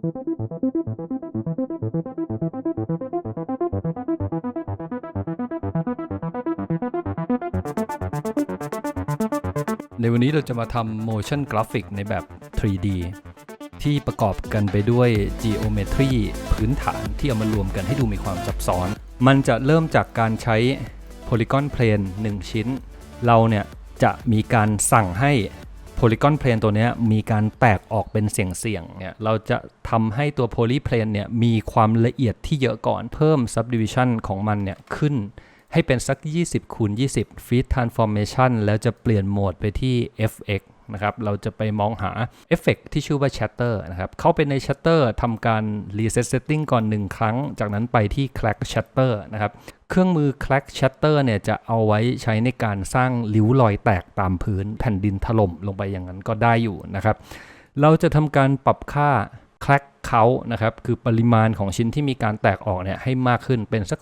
ในวันนี้เราจะมาทำ motion graphic ในแบบ 3D ที่ประกอบกันไปด้วย geometry พื้นฐานที่เอามารวมกันให้ดูมีความซับซ้อน มันจะเริ่มจากการใช้ polygon plane 1 ชิ้น เราเนี่ยจะมีการสั่งให้ polygon plane ตัวนี้มีการแตกออกเป็นเสียงๆเนี่ยเราจะทำให้ตัว poly plane เนี่ยมีความละเอียดที่เยอะก่อนเพิ่ม subdivision ของมันเนี่ยขึ้นให้เป็นสัก 20คูณ20 feed transformation แล้วจะเปลี่ยนโหมดไปที่ fx นะครับ เราจะไปมองหาเอฟเฟกที่ชื่อว่า Shatter นะครับ เข้าไปใน Shatter ทำการ reset setting ก่อน 1 ครั้ง จากนั้นไปที่ Clack Shatter นะครับ เครื่องมือ Clack Shatter เนี่ยจะเอาไว้ใช้ในการสร้างริ้วรอยแตกตามพื้นแผ่นดินถล่มลงไปอย่างนั้นก็ได้อยู่นะครับ เราจะทำการปรับค่า Clack Count นะครับ คือปริมาณของชิ้นที่มีการแตกออกเนี่ยให้มากขึ้นเป็นสัก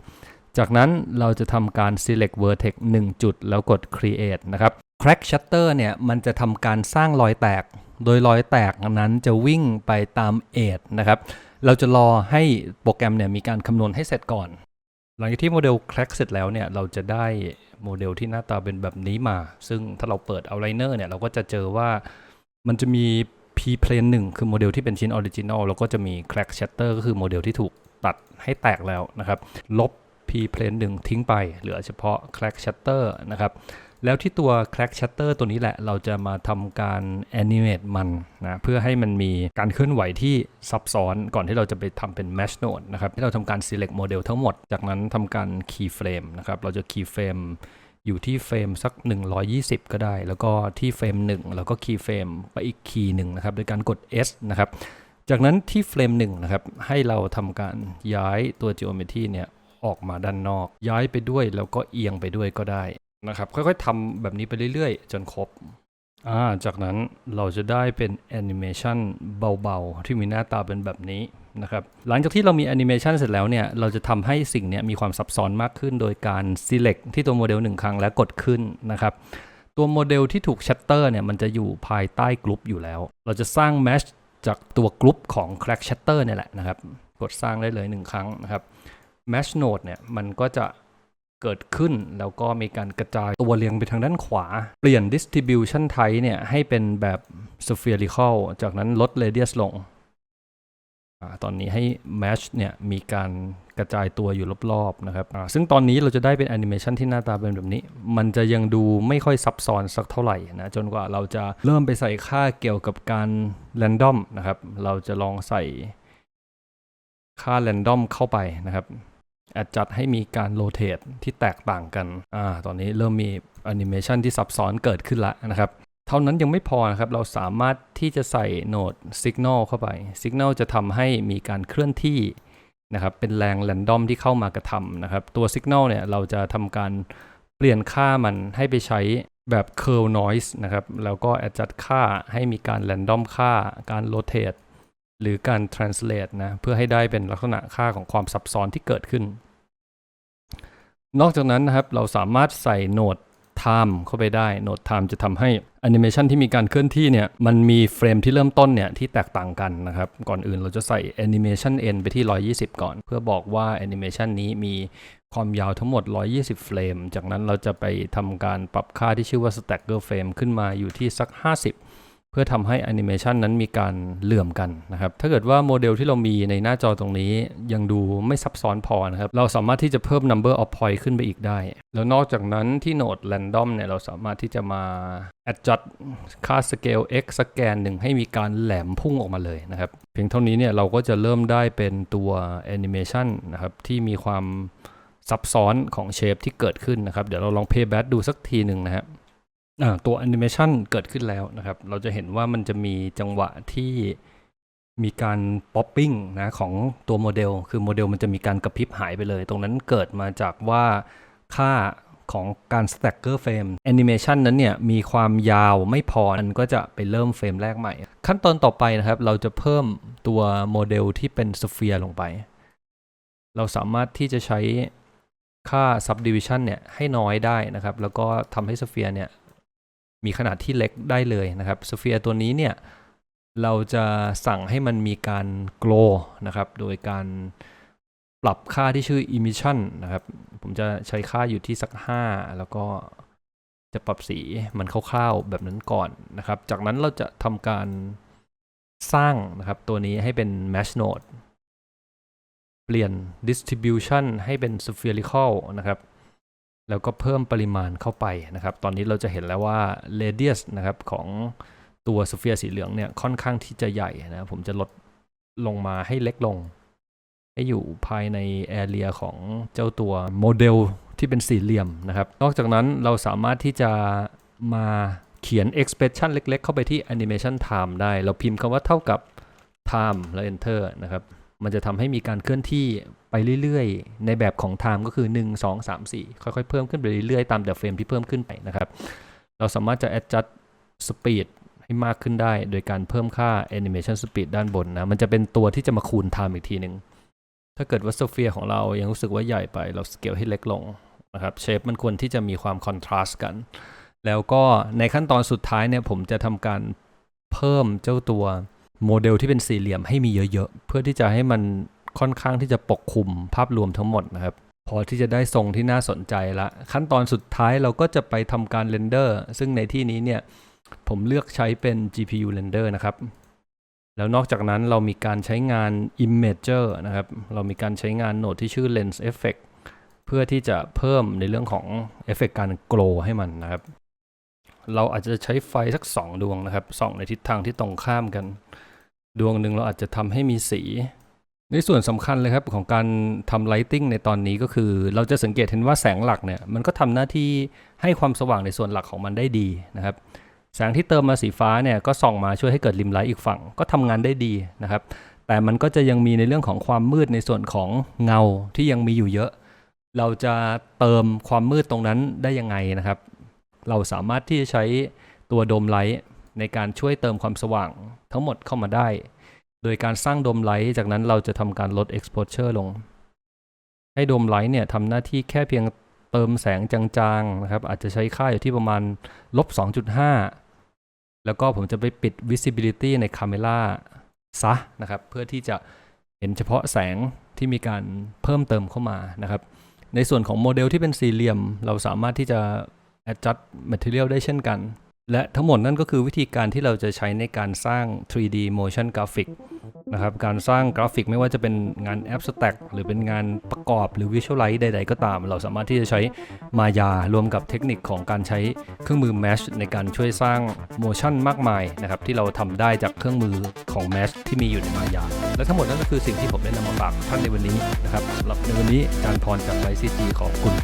30 จากนั้นเราจะทำการ select vertex 1 จุด แล้วกด create นะครับ crack shutter เนี่ยมันจะทำการสร้างรอยแตก โดยรอยแตกนั้นจะวิ่งไปตาม edge นะครับเราจะรอให้โปรแกรมเนี่ยมีการคำนวณให้เสร็จก่อน หลังจากที่โมเดล crack เสร็จแล้วเนี่ยเราจะได้โมเดลที่หน้าตาเป็นแบบนี้มา ซึ่งถ้าเราเปิดเอาไลเนอร์เนี่ยเราก็จะเจอว่ามันจะมี p plane 1 คือโมเดลที่เป็นชิ้นออริจินอลแล้วก็จะมี crack shatter ก็คือโมเดลที่ถูกตัดให้แตกแล้วนะครับ ลบ p plane 1 ทิ้งไป เหลือเฉพาะ crack shatter นะครับ แล้วที่ตัว crack shutter ตัวนี้แหละเราจะมาทำการ animate มันนะเพื่อให้มันมีการเคลื่อนไหวที่ซับซ้อนก่อนที่เราจะไปทำเป็น mesh node นะครับที่เราทำการ select model ทั้งหมด จากนั้นทำการ keyframe นะครับเราจะ keyframe อยู่ที่เฟรมสัก 120 ก็ได้ แล้วก็ที่เฟรม 1 แล้วก็ keyframe ไปอีก key หนึ่งนะครับโดยการกด S นะครับ จากนั้นที่เฟรม 1 นะครับ ให้เราทำการย้ายตัว geometry เนี่ยออกมาด้านนอก ย้ายไปด้วยแล้วก็เอียงไปด้วยก็ได้ นะครับ ค่อยๆทำแบบนี้ไปเรื่อยๆ จนครบอ่าจากนั้นเราจะได้เป็นแอนิเมชันเบาๆ ที่มีหน้าตาเป็นแบบนี้นะครับ หลังจากที่เรามีแอนิเมชันเสร็จแล้วเนี่ย เราจะทำให้สิ่งนี้มีความซับซ้อนมากขึ้น โดยการ select ที่ตัวโมเดลหนึ่งครั้งและกดขึ้นนะครับตัวโมเดลที่ถูกชัตเตอร์เนี่ยมันจะอยู่ภายใต้กลุ่มอยู่แล้ว เราจะสร้าง mesh จากตัวกลุ่มของ crack shutter เนี่ยแหละนะครับ กดสร้างได้เลย 1 ครั้งนะครับ mesh node เนี่ยมันก็จะ เกิดขึ้น แล้วก็มีการกระจายตัวเรียงไปทางด้านขวา เปลี่ยน distribution type เนี่ย ให้เป็นแบบ spherical จากนั้นลด radius ลงอตอนนี้ให้ mesh เนี่ยมีการกระจายตัวอยู่รอบๆนะครับซึ่งตอนนี้เราจะได้เป็นแอนิเมชันที่หน้าตาเป็นแบบนี้ มันจะยังดูไม่ค่อยซับซ้อนสักเท่าไหร่นะ จนกว่าเราจะเริ่มไปใส่ค่าเกี่ยวกับการ random นะครับ เราจะลองใส่ค่า random เข้าไปนะครับ แอดจัดให้มีการโรเตทที่แตกต่างกันอ่าตอนนี้เริ่มมีแอนิเมชันที่ซับซ้อนเกิดขึ้นแล้วนะครับ เท่านั้นยังไม่พอนะครับ เราสามารถที่จะใส่โหนด Signal เข้าไป Signal จะทำให้มีการเคลื่อนที่นะครับเป็นแรงแรนดอมที่เข้ามากระทำนะครับ ตัว Signal เนี่ยเราจะทำการเปลี่ยนค่ามันให้ไปใช้แบบ curl noise นะครับ แล้วก็แอดจัดค่าให้มีการแรนดอมค่า การโรเตท หรือการ translate นะ เพื่อให้ได้เป็นลักษณะค่าของความซับซ้อนที่เกิดขึ้น นอกจากนั้นนะครับ เราสามารถใส่โหนด time เข้าไปได้โหนด time จะทำให้แอนิเมชันที่มีการเคลื่อนที่เนี่ย มันมีเฟรมที่เริ่มต้นเนี่ย ที่แตกต่างกันนะครับ ก่อนอื่นเราจะใส่ animation end ไปที่ 120 ก่อน เพื่อบอกว่าแอนิเมชันนี้มีความยาวทั้งหมด 120 เฟรม จากนั้นเราจะไปทำการปรับค่าที่ชื่อว่า stagger frame ขึ้นมาอยู่ที่สัก 50 เพื่อทำให้แอนิเมชันนั้นมีการเหลื่อมกันนะครับถ้าเกิดว่าโมเดลที่เรามีในหน้าจอตรงนี้ยังดูไม่ซับซ้อนพอนะครับเราสามารถที่จะเพิ่ม number of point ขึ้นไปอีกได้ แล้วนอกจากนั้นที่โหนด random เนี่ยเราสามารถที่จะมา adjust ค่า scale x สแกนหนึ่งให้มีการแหลมพุ่งออกมาเลยนะครับเพียงเท่านี้เนี่ยเราก็จะเริ่มได้เป็นตัว animation นะครับที่มีความซับซ้อนของเชฟที่เกิดขึ้นนะครับเดี๋ยวเราลอง playback ดูสักทีหนึ่งนะครับ ตัวแอนิเมชันเกิดขึ้นแล้วนะครับ เราจะเห็นว่ามันจะมีจังหวะที่มีการป๊อปปิ้งนะของตัวโมเดล คือโมเดลมันจะมีการกระพริบหายไปเลย ตรงนั้นเกิดมาจากว่าค่าของการ stacker frame animation นั้นเนี่ย มีความยาวไม่พอมันก็จะไปเริ่มเฟรมแรกใหม่ ขั้นตอนต่อไปนะครับ เราจะเพิ่มตัวโมเดลที่เป็นสเฟียร์ลงไป เราสามารถที่จะใช้ค่า subdivision เนี่ยให้น้อยได้นะครับ แล้วก็ทำให้สเฟียร์เนี่ย มีขนาดที่เล็กได้เลยนะครับสเฟียร์ตัวนี้เนี่ยเราจะสั่งให้มันมีการ glow นะครับ โดยการปรับค่าที่ชื่อ emission นะครับ ผมจะใช้ค่าอยู่ที่สัก 5 แล้วก็จะปรับสีมันคร่าวๆแบบนั้นก่อนนะครับ จากนั้นเราจะทำการสร้างนะครับตัวนี้ให้เป็น mesh node เปลี่ยน distribution ให้เป็น spherical นะครับ แล้วก็เพิ่มปริมาณเข้าไปนะครับ ตอนนี้เราจะเห็นแล้วว่า radius นะครับของตัวสเฟียร์สีเหลืองเนี่ยค่อนข้างที่จะใหญ่นะผมจะลดลงมาให้เล็กลง ให้อยู่ภายในแอเรียของเจ้าตัวโมเดลที่เป็นสี่เหลี่ยมนะครับ นอกจากนั้นเราสามารถที่จะมาเขียน expression เล็ก ๆ เข้าไปที่ animation time ได้ เราพิมพ์คำว่าเท่ากับ time แล้ว enter นะครับ มันจะทำให้มีการเคลื่อนที่ ไปเรื่อยๆ ในแบบของ time ก็คือ 1 2 3 4 ค่อยๆ เพิ่มขึ้นไปเรื่อยๆ ตามแต่เฟรมที่เพิ่มขึ้นไปนะครับ เราสามารถจะ adjust speed ให้มากขึ้นได้ โดยการเพิ่มค่า animation speed ด้านบนนะ มันจะเป็นตัวที่จะมาคูณ time อีกทีหนึ่งถ้าเกิดว่าโซเฟียของเรายังรู้สึกว่าใหญ่ไป เราสเกลให้เล็กลงนะครับเชฟมันควรที่จะมีความคอนทราสต์กัน แล้วก็ในขั้นตอนสุดท้ายเนี่ยผมจะทำการเพิ่มเจ้าตัวโมเดลที่เป็นสี่เหลี่ยมให้มีเยอะๆ เพื่อที่จะให้มัน ค่อนข้างที่จะปกคลุมภาพรวมทั้งหมดนะครับ พอที่จะได้ทรงที่น่าสนใจละ ขั้นตอนสุดท้ายเราก็จะไปทำการเรนเดอร์ซึ่งในที่นี้เนี่ยผมเลือกใช้เป็น GPU render นะครับ แล้วนอกจากนั้นเรามีการใช้งาน Imager นะครับ เรามีการใช้งานโหนดที่ชื่อ Lens Effect เพื่อที่จะเพิ่มในเรื่องของเอฟเฟกการ glow ให้มันนะครับ เราอาจจะใช้ไฟสัก 2 ดวงนะครับส่องในทิศทางที่ตรงข้ามกัน ดวงหนึ่งเราอาจจะทำให้มีสี ในส่วนสำคัญเลยครับของการทำ lighting ในตอนนี้ก็คือ เราจะสังเกตเห็นว่าแสงหลักเนี่ยมันก็ทำหน้าที่ให้ความสว่างในส่วนหลักของมันได้ดีนะครับแสงที่เติมมาสีฟ้าเนี่ยก็ส่องมาช่วยให้เกิดริมไลท์อีกฝั่งก็ทำงานได้ดีนะครับ แต่มันก็จะยังมีในเรื่องของความมืดในส่วนของเงาที่ยังมีอยู่เยอะ เราจะเติมความมืดตรงนั้นได้ยังไงนะครับ เราสามารถที่จะใช้ตัวโดมไลท์ในการช่วยเติมความสว่างทั้งหมดเข้ามาได้ โดยการสร้างโดมไลท์จากนั้นเราจะทำการลด exposure ลง ให้โดมไลท์เนี่ยทำหน้าที่แค่เพียงเติมแสงจางๆนะครับ อาจจะใช้ค่าอยู่ที่ประมาณลบ 2.5 แล้วก็ผมจะไปปิด visibility ใน camera ซะนะครับ เพื่อที่จะเห็นเฉพาะแสงที่มีการเพิ่มเติมเข้ามานะครับ ในส่วนของโมเดลที่เป็นสี่เหลี่ยม เราสามารถที่จะ adjust material ได้เช่นกัน และทั้งหมดนั่นก็คือวิธีการที่เราจะใช้ในการสร้าง 3D motion graphic นะครับ การสร้างกราฟิกไม่ว่าจะเป็นงาน abstract หรือเป็นงานประกอบหรือ visualize ใด ๆ ก็ตาม เราสามารถที่จะใช้มายารวมกับเทคนิคของการใช้เครื่องมือ Mesh ในการช่วยสร้าง motion มากมายนะครับ ที่เราทำได้จากเครื่องมือของ Mesh ที่มีอยู่ในมายา และทั้งหมดนั่นก็คือสิ่งที่ผมได้นำมาฝากท่านในวันนี้นะครับสำหรับในวันนี้อาจารย์พรจากไลซีจีขอบคุณ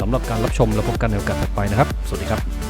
สำหรับการรับชมและพบกันในโอกาสถัดไปนะครับ สวัสดีครับ